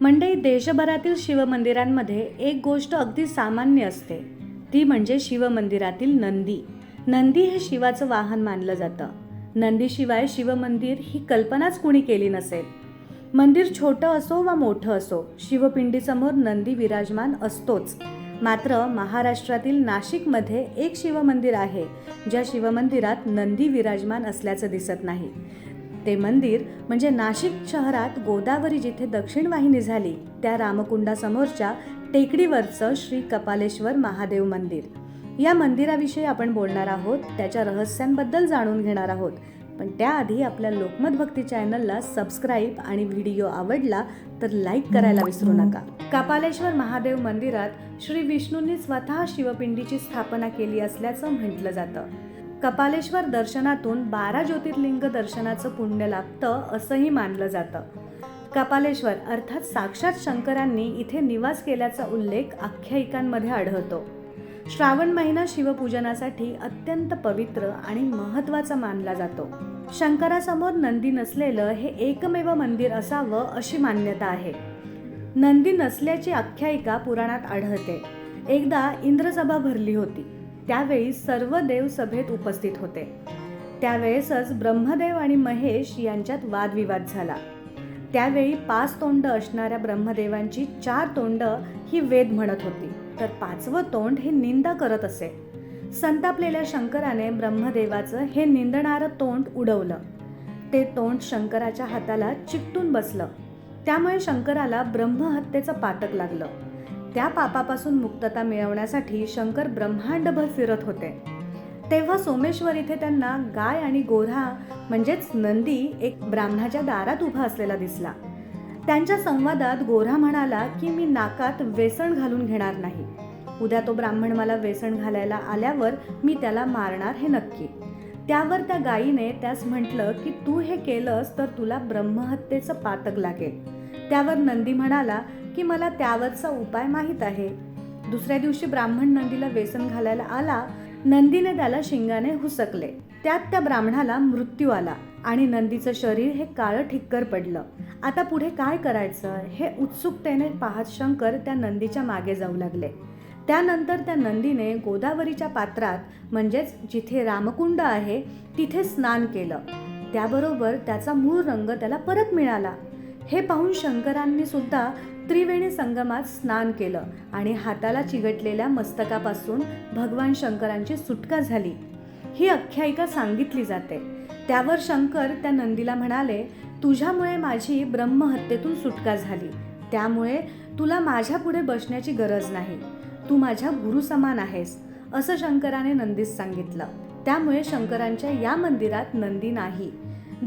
मंडई देशभरातील शिवमंदिरांमध्ये एक गोष्ट अगदी सामान्य असते. ती म्हणजे शिवमंदिरातील नंदी. नंदी हे शिवाचं वाहन मानलं जातं. नंदीशिवाय शिवमंदिर ही कल्पनाच कुणी केली नसेल. मंदिर छोटं असो वा मोठं असो शिवपिंडीसमोर नंदी विराजमान असतोच. मात्र महाराष्ट्रातील नाशिकमध्ये एक शिवमंदिर आहे ज्या शिवमंदिरात नंदी विराजमान असल्याचं दिसत नाही. ते मंदिर म्हणजे नाशिक शहरात गोदावरी जिथे दक्षिण वाहिनी झाली त्या रामकुंडासमोरच्या टेकडीवरचं श्री कपालेश्वर महादेव मंदिर. या मंदिराविषयी आपण बोलणार आहोत त्याच्या रहस्यांबद्दल जाणून घेणार आहोत. पण त्याआधी आपल्या लोकमत भक्ती चॅनलला सबस्क्राईब आणि व्हिडिओ आवडला तर लाईक करायला विसरू नका. कपालेश्वर महादेव मंदिरात श्री विष्णूंनी स्वतः शिवपिंडीची स्थापना केली असल्याचं म्हटलं जातं. कपालेश्वर दर्शनातून बारा ज्योतिर्लिंग दर्शनाचं पुण्य लाभतं असंही मानलं जातं. कपालेश्वर अर्थात साक्षात शंकरांनी इथे निवास केल्याचा उल्लेख आख्यायिकांमध्ये आढळतो. श्रावण महिना शिवपूजनासाठी अत्यंत पवित्र आणि महत्त्वाचा मानला जातो. शंकरासमोर नंदी नसलेलं हे एकमेव मंदिर असावं अशी मान्यता आहे. नंदी नसल्याची आख्यायिका पुराणात आढळते. एकदा इंद्रसभा भरली होती. त्यावेळी सर्व देव सभेत उपस्थित होते. त्यावेळेसच ब्रह्मदेव आणि महेश यांच्यात वादविवाद झाला. त्यावेळी पाच तोंड असणाऱ्या ब्रह्मदेवांची चार तोंड ही वेद म्हणत होती. तर पाचवं तोंड हे निंदा करत असे. संतापलेल्या शंकराने ब्रह्मदेवाचं हे निंदणारं तोंड उडवलं. ते तोंड शंकराच्या हाताला चिकटून बसलं. त्यामुळे शंकराला ब्रह्महत्येचं पातक लागलं. त्या पापापासून मुक्तता मिळवण्यासाठी शंकर ब्रह्मांडभर फिरत होते. तेव्हा सोमेश्वर इथे त्यांना गाय आणि गोऱ्हा म्हणजेच नंदी एक ब्राह्मणाच्या दारात उभा असलेला दिसला. त्यांच्या संवादात गोऱ्हा म्हणाला की मी नाकात वेसण घालून घेणार नाही. उद्या तो ब्राह्मण मला वेसण घालायला आल्यावर मी त्याला मारणार हे नक्की. त्यावर त्या गायीने त्यास म्हटलं की तू हे केलंस तर तुला ब्रह्महत्येचं पातक लागेल. त्यावर नंदी म्हणाला की मला त्यावरचा उपाय माहीत आहे. दुसऱ्या दिवशी ब्राह्मण नंदीला व्यसन घालायला आला नंदीने त्याला शिंगाने हुसकले. त्यात त्या ब्राह्मणाला मृत्यू आला आणि नंदीचं शरीर हे काळं ठिक्कर पडलं. आता पुढे काय करायचं? हे उत्सुकतेने पाहत शंकर त्या नंदीच्या मागे जाऊ लागले. त्यानंतर त्या नंदीने गोदावरीच्या पात्रात म्हणजेच जिथे रामकुंड आहे तिथे स्नान केलं. त्याबरोबर त्याचा मूळ रंग त्याला परत मिळाला. हे पाहून शंकरांनी सुद्धा त्रिवेणी संगमात स्नान केलं आणि हाताला चिगटलेल्या मस्तकापासून भगवान शंकरांची सुटका झाली. ही आख्यायिका सांगितली जाते. त्यावर शंकर त्या नंदीला म्हणाले तुझ्यामुळे माझी ब्रह्महत्येतून सुटका झाली. त्यामुळे तुला माझ्या पुढे बसण्याची गरज नाही. तू माझ्या गुरुसमान आहेस असं शंकराने नंदीस सांगितलं. त्यामुळे शंकरांच्या या मंदिरात नंदी नाही.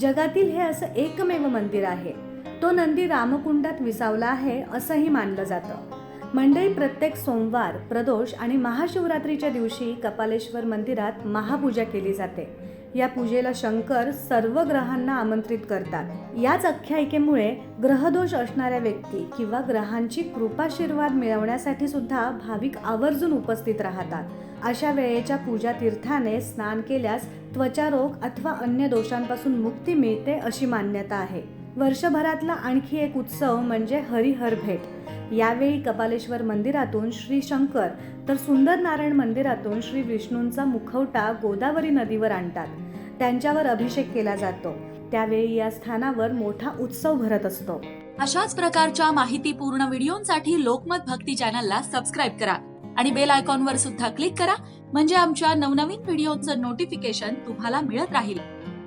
जगातील हे असं एकमेव मंदिर आहे. तो नंदी रामकुंडात विसावला आहे असंही मानलं जातं. मंडई प्रत्येक सोमवार प्रदोष आणि महाशिवरात्रीच्या दिवशी कपालेश्वर मंदिरात महापूजा केली जाते. या पूजेला शंकर सर्व ग्रहांना आमंत्रित करतात. याच आख्यायिकेमुळे ग्रहदोष असणाऱ्या व्यक्ती किंवा ग्रहांची कृपाशीर्वाद मिळवण्यासाठी सुद्धा भाविक आवर्जून उपस्थित राहतात. अशा वेळेच्या पूजा तीर्थाने स्नान केल्यास त्वचारोग अथवा अन्य दोषांपासून मुक्ती मिळते अशी मान्यता आहे. वर्षभरातला आणखी एक उत्सव म्हणजे हरिहर भेट. यावेळी कपालेश्वर मंदिरातून श्री शंकर तर सुंदर नारायण मंदिरातून श्री विष्णूंचा मुखवटा गोदावरी नदीवर आणतात. त्यांच्यावर अभिषेक केला जातो. त्यावेळी या स्थानावर मोठा उत्सव भरत असतो. अशाच प्रकारच्या माहितीपूर्ण व्हिडिओंसाठी लोकमत भक्ती चॅनलला सबस्क्राईब करा आणि बेल आयकॉनवर सुद्धा क्लिक करा म्हणजे आमच्या नवनवीन व्हिडिओचं नोटिफिकेशन तुम्हाला मिळत राहील.